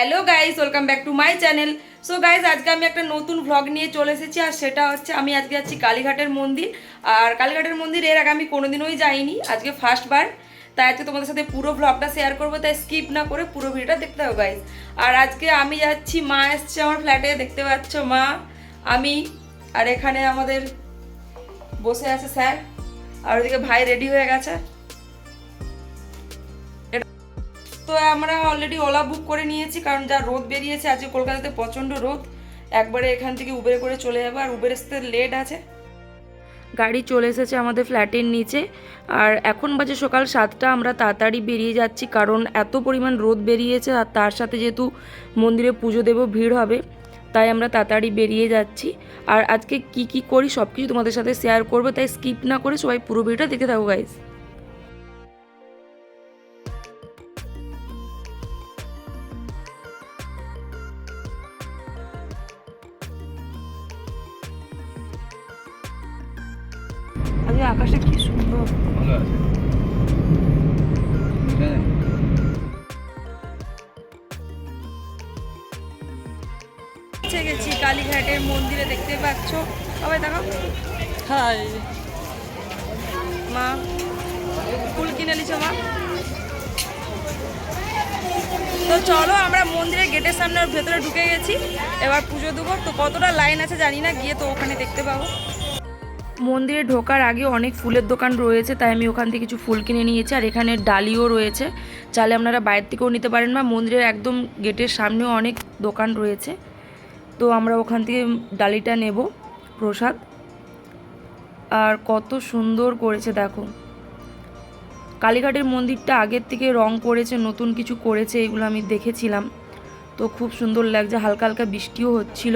Guys welcome back to my channel so guys আজকে আমি একটা নতুন ভ্লগ নিয়ে চলে এসেছি, আর সেটা হচ্ছে আমি আজকে যাচ্ছি কালীঘাটের মন্দির। আর কালীঘাটের মন্দির এর আগে আমি কোনোদিনই যাইনি, আজকে ফার্স্ট বার। তাই আজকে তোমাদের সাথে পুরো ভ্লগটা শেয়ার করব, তাই স্কিপ না করে পুরো ভিডিওটা দেখতে হবে গাইস আর আজকে আমি যাচ্ছি, মা এসছে আমার ফ্ল্যাটে দেখতে পাচ্ছ মা, আমি, আর এখানে আমাদের বসে আছে স্যার আর ওদিকে ভাই রেডি হয়ে গেছে। তো আমরা অলরেডি ওলা বুক করে নিয়েছি, কারণ যা রোদ বেরিয়েছে, আজকে কলকাতাতে প্রচণ্ড রোদ। একবারে এখান থেকে উবের করে চলে যাব, আর উবের আসতে লেট আছে। গাড়ি চলে এসেছে আমাদের ফ্ল্যাটের নিচে, আর এখন বাজে সকাল সাতটা, আমরা তাড়াতাড়ি বেরিয়ে যাচ্ছি, কারণ এত পরিমাণ রোদ বেরিয়েছে, আর তার সাথে যেহেতু মন্দিরে পুজো দেব, ভিড় হবে, তাই আমরা তাড়াতাড়ি বেরিয়ে যাচ্ছি। আর আজকে কি কি করি সব কিছু তোমাদের সাথে শেয়ার করব, তাই স্কিপ না করে সবাই পুরো ভিডিওটা দেখতে থাকো গাইজ আজকে আকাশটা কি সুন্দর। ভালো আছে। গেছি কালীঘাটের মন্দিরে দেখতে পাচ্ছ? সবাই দেখো হাই। মা ফুল কিনে নিছো মা? তো চলো আমরা মন্দিরের গেটের সামনে ওর ভেতরে ঢুকে গেছি। এবার পুজো দেবো। তো কতটা লাইন আছে জানি না গিয়ে তো ওখানে দেখতে পাবো। মন্দিরে ঢোকার আগে অনেক ফুলের দোকান রয়েছে, তাই আমি ওখান থেকে কিছু ফুল কিনে নিয়েছি। আর এখানে ডালিও রয়েছে, চাইলে আপনারা বাইরের থেকেও নিতে পারেন বা মন্দিরের একদম গেটের সামনেও অনেক দোকান রয়েছে। তো আমরা ওখান থেকে ডালিটা নেব, প্রসাদ। আর কত সুন্দর করেছে, দেখো। কালীঘাটের মন্দিরটা আগের থেকে রং করেছে, নতুন কিছু করেছে, এগুলো আমি দেখেছিলাম। তো খুব সুন্দর লাগছে, হালকা হালকা বৃষ্টিও হচ্ছিল।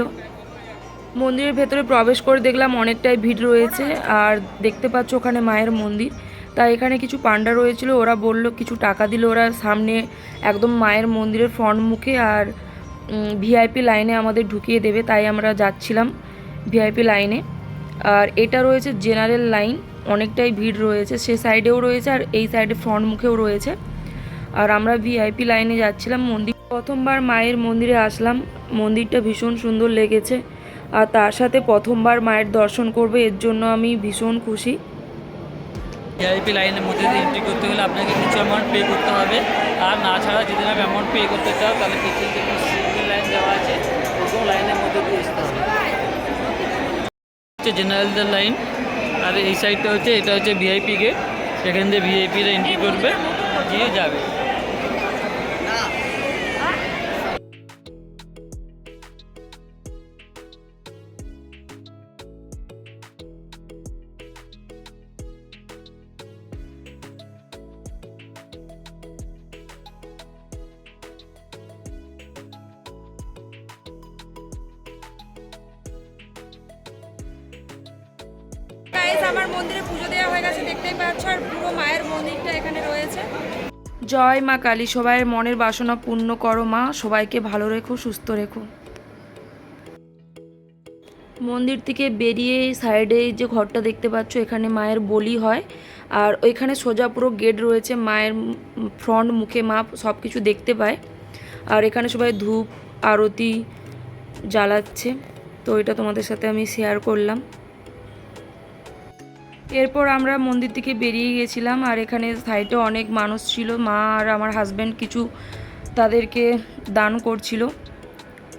মন্দিরের ভেতরে প্রবেশ করে দেখলাম অনেকটাই ভিড় রয়েছে, আর দেখতে পাচ্ছ ওখানে মায়ের মন্দির। তাই এখানে কিছু পান্ডা রয়েছিল, ওরা বলল কিছু টাকা দিলে ওরা সামনে একদম মায়ের মন্দিরের ফ্রন্ট মুখে, আর ভিআইপি লাইনে আমাদের ঢুকিয়ে দেবে, তাই আমরা যাচ্ছিলাম ভিআইপি লাইনে আর এটা রয়েছে জেনারেল লাইন অনেকটাই ভিড় রয়েছে, সে সাইডেও রয়েছে, আর এই সাইডে ফ্রন্ট মুখেও রয়েছে। আর আমরা ভিআইপি লাইনে যাচ্ছিলাম, মন্দির প্রথমবার মায়ের মন্দিরে আসলাম, মন্দিরটা ভীষণ সুন্দর লেগেছে। আর তার সাথে প্রথমবার মায়ের দর্শন করবে, এর জন্য আমি ভীষণ খুশি। ভিআইপি লাইনের মধ্যে দিয়ে এন্ট্রি করতে হলে আপনাকে কিছু অ্যামাউন্ট পে করতে হবে। আর না ছাড়া যদি না অ্যামাউন্ট পে করতে চাও, তাহলে সিঙ্গেল লাইন দেওয়া আছে ওরকম লাইনের মধ্যে দিয়ে আসতে হবে। হচ্ছে জেনারেলদের লাইন আর এই সাইডটা হচ্ছে, এটা হচ্ছে ভিআইপি গেট এখান দিয়ে ভিআইপিরা এন্ট্রি করবে গিয়ে যাবে। আমার মন্দিরে পুজো দেওয়া হয়ে গেছে, দেখতেই পাচ্ছ, আর পুরো মায়ের মন্দিরটা এখানে রয়েছে। জয় মা কালী, সবাইয়ের মনের বাসনা পূর্ণ করো মা, সবাইকে ভালো রেখো, সুস্থ রেখো। মন্দির থেকে বেরিয়ে সাইডে যে ঘরটা দেখতে পাচ্ছ, এখানে মায়ের বলি হয়। আর ওইখানে সোজা পুরো গেট রয়েছে, মায়ের ফ্রন্ট, মুখে মা সব কিছু দেখতে পায়। আর এখানে সবাই ধূপ, আরতি জ্বালাচ্ছে। তো এটা তোমাদের সাথে আমি শেয়ার করলাম। এরপর আমরা মন্দির থেকে বেরিয়ে গেছিলাম আর এখানে সাইডে অনেক মানুষ ছিল। মা আর আমার হাজব্যান্ড কিছু তাদেরকে দান করছিল।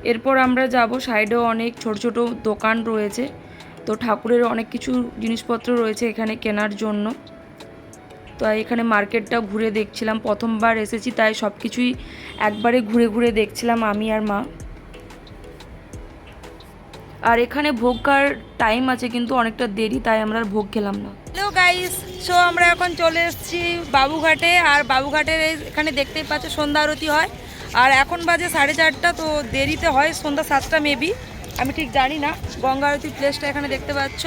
এরপর আমরা যাব সাইডেও অনেক ছোট ছোট দোকান রয়েছে। তো ঠাকুরের অনেক কিছু জিনিসপত্র রয়েছে এখানে কেনার জন্য। তো এখানে মার্কেটটা ঘুরে দেখছিলাম। প্রথমবার এসেছি, তাই সব কিছুই একবারে ঘুরে ঘুরে দেখছিলাম আমি আর মা। আর এখানে ভোগ খাওয়ার টাইম আছে কিন্তু অনেকটা দেরি, তাই আমরা ভোগ খেলাম না। হ্যালো গাইস সো আমরা এখন চলে এসেছি বাবুঘাটে, আর বাবুঘাটের এখানে দেখতেই পাচ্ছ সন্ধ্যা আরতি হয়। আর এখন বাজে সাড়ে চারটা, তো দেরিতে হয়, সন্ধ্যা সাতটা মেবি আমি ঠিক জানি না, গঙ্গা আরতির প্লেসটা এখানে দেখতে পাচ্ছ।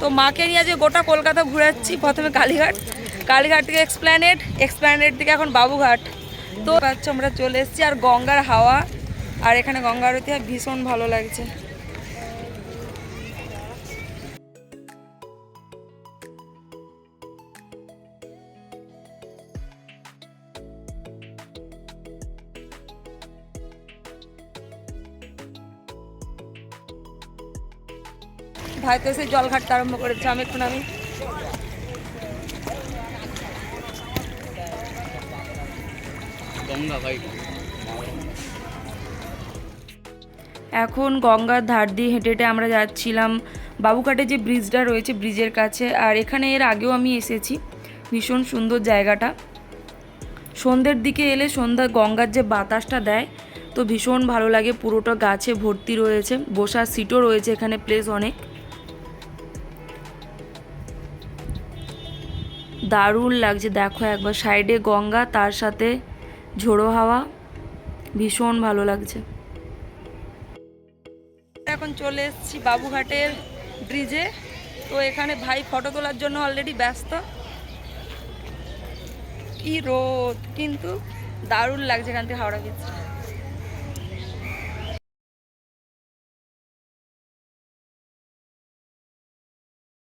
তো মাকে নিয়ে আজকে গোটা কলকাতা ঘুরাচ্ছি, প্রথমে কালীঘাট। কালীঘাট থেকে এক্সপ্ল্যানেড এক্সপ্ল্যানেড থেকে এখন বাবুঘাট। তো পাচ্ছ আমরা চলে এসেছি, আর গঙ্গার হাওয়া। আর এখানে গঙ্গা আরতি ভীষণ ভালো লাগছে। ভাই তো এসে জল ঘাটতে আরম্ভ করেছে। আমি এখন আমি এখন গঙ্গার ধার দিয়ে হেঁটে হেঁটে আমরা যাচ্ছিলাম বাবুঘাটে যে ব্রিজটা রয়েছে ব্রিজের কাছে। আর এখানে এর আগেও আমি এসেছি। ভীষণ সুন্দর জায়গাটা। সন্ধ্যের দিকে এলে সন্ধ্যা গঙ্গার যে বাতাসটা দেয় তো ভীষণ ভালো লাগে। পুরোটা গাছে ভর্তি রয়েছে। বসার সিটও রয়েছে এখানে প্লেস অনেক। দারুণ লাগছে। দেখো একবার সাইডে গঙ্গা, তার সাথে ঝোড়ো হাওয়া। ভীষণ ভালো লাগছে। এখন চলে এসেছি বাবুঘাটের ব্রিজে তো এখানে ভাই ফটো তোলার জন্য অলরেডি ব্যস্ত। কি রোদ, কিন্তু দারুণ লাগছে এখান থেকে হাওড়া ব্রিজ